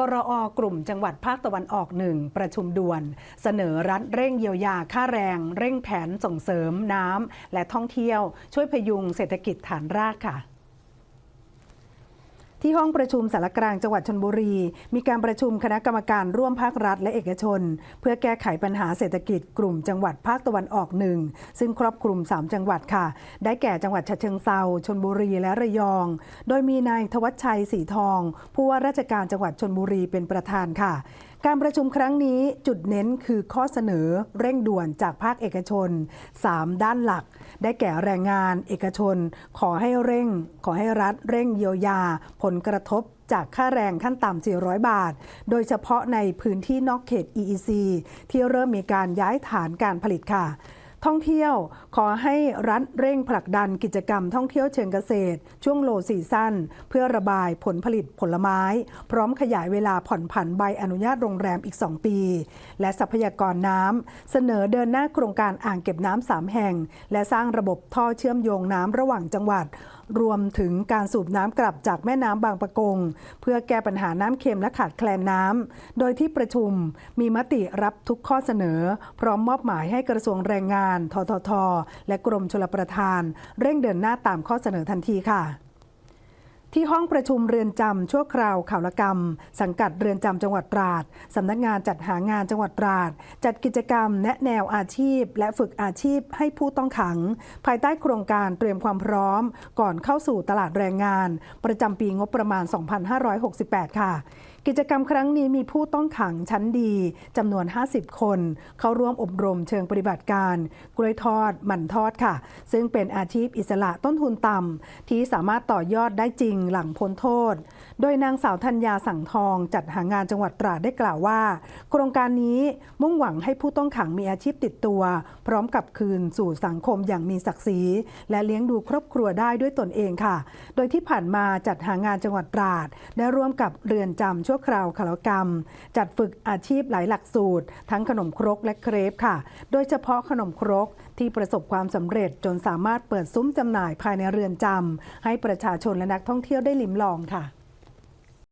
กรอกลุ่มจังหวัดภาคตะวันออกหนึ่งประชุมด่วน เสนอรัฐเร่งเยียวยาค่าแรง เร่งแผนส่งเสริมน้ำและท่องเที่ยว ช่วยพยุงเศรษฐกิจฐานรากค่ะ ที่ห้องประชุมสารกลางจังหวัดชนบุรี มีการประชุมคณะกรรมการร่วมภาครัฐและเอกชน เพื่อแก้ไขปัญหาเศรษฐกิจกลุ่มจังหวัดภาคตะวันออกหนึ่งซึ่งครอบคลุม 3 จังหวัดค่ะ ได้แก่จังหวัดฉะเชิงเซาชนบุรีและระยอง โดยมีนายทวัชชัยสีทอง ผู้ว่าราชการจังหวัดชนบุรีเป็นประธานค่ะการประชุมครั้งนี้จุดเน้นคือข้อเสนอเร่งด่วนจากภาคเอกชน 3 ด้านหลัก ได้แก่แรงงานเอกชน ขอให้เร่ง ขอให้รัฐเร่งเยียวยา ผลกระทบจากค่าแรงขั้นต่ำ 400 บาท โดยเฉพาะในพื้นที่นอกเขต EEC ที่เริ่มมีการย้ายฐานการผลิตค่ะ ท่องเที่ยวขอให้รัฐเร่งผลักดันกิจกรรมท่องเที่ยวเชิงเกษตร ช่วงโลซีซั่นเพื่อระบายผลผลิตผลไม้ พร้อมขยายเวลาผ่อนผันใบอนุญาตโรงแรมอีก 2 ปี และทรัพยากรน้ำเสนอเดินหน้าโครงการอ่างเก็บน้ำสามแห่ง และสร้างระบบท่อเชื่อมโยงน้ำระหว่างจังหวัด รวมถึงการสูบน้ำกลับจากแม่น้ำบางปะกง เพื่อแก้ปัญหาน้ำเค็มและขาดแคลนน้ำ โดยที่ประชุมมีมติรับทุกข้อเสนอ พร้อมมอบหมายให้กระทรวงแรงงาน ททท และกรมชลประทาน เร่งเดินหน้าตามข้อเสนอทันทีค่ะ ที่ห้องประชุมเรือนจำชั่วคราวข่าวละกรรม สังกัดเรือนจำจังหวัดตราดสำนักงานจัดหางานจังหวัดตราด จัดกิจกรรม แนะแนวอาชีพ และฝึกอาชีพให้ผู้ต้องขัง ภายใต้โครงการเตรียมความพร้อม ก่อนเข้าสู่ตลาดแรงงาน ประจำปีงบประมาณ 2568 ค่ะ กิจกรรมครั้งนี้มีผู้ต้องขังชั้นดีจำนวน 50 คน เข้าร่วมอบรมเชิงปฏิบัติการกล้วยทอดหมั่นทอดค่ะ ซึ่งเป็นอาชีพอิสระต้นทุนต่ำที่สามารถต่อยอดได้จริงหลังพ้นโทษ โดยนางสาวธัญญาสังทองจัดหางานจังหวัดตราดได้กล่าวว่า โครงการนี้มุ่งหวังให้ผู้ต้องขังมีอาชีพติดตัว พร้อมกับคืนสู่สังคมอย่างมีศักดิ์ศรีและเลี้ยงดูครอบครัวได้ด้วยตนเองค่ะ โดยที่ผ่านมาจัดหางานจังหวัดตราดได้ร่วมกับเรือนจำชั่วคราวขลกรรม จัดฝึกอาชีพหลายหลักสูตร ทั้งขนมครกและเครปค่ะ โดยเฉพาะขนมครกที่ประสบความสำเร็จจนสามารถเปิดซุ้มจำหน่ายภายในเรือนจำให้ประชาชนและนักท่องเที่ยวเที่ยวได้ลิ้มลองค่ะ